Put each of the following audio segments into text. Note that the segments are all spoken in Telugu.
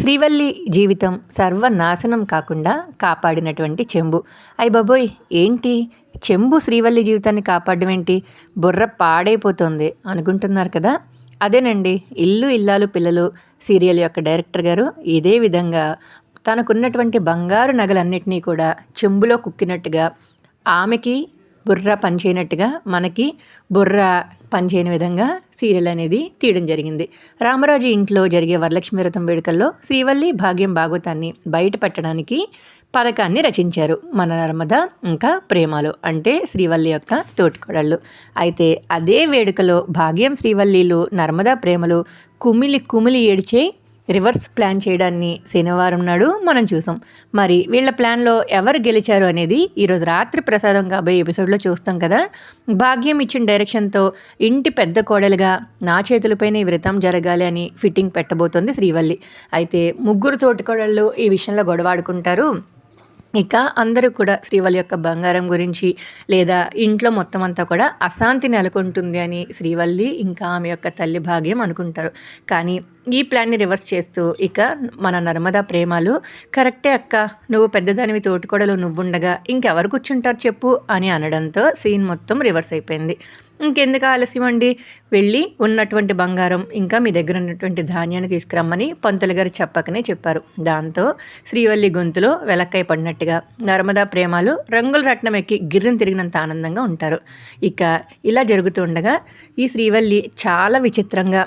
శ్రీవల్లి జీవితం సర్వనాశనం కాకుండా కాపాడినటువంటి చెంబు. అయ్య బాబోయ్ ఏంటి? చెంబు శ్రీవల్లి జీవితాన్ని కాపాడడం ఏంటి? బుర్ర పాడైపోతుంది అనుకుంటున్నారు కదా? అదేనండి ఇల్లు ఇల్లాలు పిల్లలు సీరియల్ యొక్క డైరెక్టర్ గారు ఇదే విధంగా తనకున్నటువంటి బంగారు నగలన్నిటినీ కూడా చెంబులో కుక్కినట్టుగా ఆమెకి బుర్ర పనిచేయనట్టుగా మనకి బుర్ర పనిచేయని విధంగా సీరియల్ అనేది తీయడం జరిగింది. రామరాజు ఇంట్లో జరిగే వరలక్ష్మి వ్రతం వేడుకల్లో శ్రీవల్లి భాగ్యం భాగవతాన్ని బయట పెట్టడానికి పథకాన్ని రచించారు. మన నర్మద ఇంకా ప్రేమలు అంటే శ్రీవల్లి యొక్క తోటికోడళ్ళు. అయితే అదే వేడుకలో భాగ్యం శ్రీవల్లిలు నర్మదా ప్రేమలు కుమిలి కుమిలి ఏడిచే రివర్స్ ప్లాన్ చేయడాన్ని శనివారం నాడు మనం చూసాం. మరి వీళ్ళ ప్లాన్లో ఎవరు గెలిచారు అనేది ఈరోజు రాత్రి ప్రసాదం కాబోయే ఎపిసోడ్లో చూస్తాం కదా. భాగ్యం ఇచ్చిన డైరెక్షన్తో ఇంటి పెద్ద కోడలుగా నా చేతులపైన వ్రతం జరగాలి అని ఫిట్టింగ్ పెట్టబోతోంది శ్రీవల్లి. అయితే ముగ్గురు తోటి కోడళ్ళు ఈ విషయంలో గొడవాడుకుంటారు ఇక అందరూ కూడా శ్రీవల్లి యొక్క బంగారం గురించి లేదా ఇంట్లో మొత్తం అంతా కూడా అశాంతి నెలకొంటుంది అని శ్రీవల్లి ఇంకా ఆమె యొక్క తల్లి భాగ్యం అనుకుంటారు. కానీ ఈ ప్లాన్ని రివర్స్ చేస్తూ ఇక మన నర్మదా ప్రేమలు కరెక్టే అక్క నువ్వు పెద్దదానివి తోటికోడలు నువ్వుండగా ఇంకెవరు కూర్చుంటారు చెప్పు అని అనడంతో సీన్ మొత్తం రివర్స్ అయిపోయింది. ఇంకెందుకు ఆలస్యం అండి? వెళ్ళి ఉన్నటువంటి బంగారం ఇంకా మీ దగ్గర ఉన్నటువంటి ధాన్యాన్ని తీసుకురమ్మని పంతులు గారు చెప్పకనే చెప్పారు. దాంతో శ్రీవల్లి గొంతులో వెలక్కై పడినట్టు అన్నట్టుగా నర్మదా ప్రేమలు రంగుల రత్నం ఎక్కి గిర్రను తిరిగినంత ఆనందంగా ఉంటారు. ఇక ఇలా జరుగుతుండగా ఈ శ్రీవల్లి చాలా విచిత్రంగా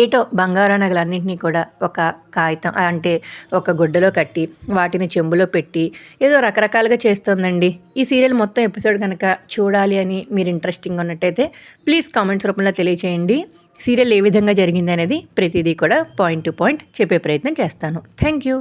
ఏటో బంగారు నగలన్నింటినీ కూడా ఒక కాగితం అంటే ఒక గుడ్డలో కట్టి వాటిని చెంబులో పెట్టి ఏదో రకరకాలుగా చేస్తుందండి. ఈ సీరియల్ మొత్తం ఎపిసోడ్ కనుక చూడాలి అని మీరు ఇంట్రెస్టింగ్ ఉన్నట్టయితే ప్లీజ్ కామెంట్స్ రూపంలో తెలియచేయండి. సీరియల్ ఏ విధంగా జరిగింది అనేది ప్రతిదీ కూడా పాయింట్ టు పాయింట్ చెప్పే ప్రయత్నం చేస్తాను. Thank you.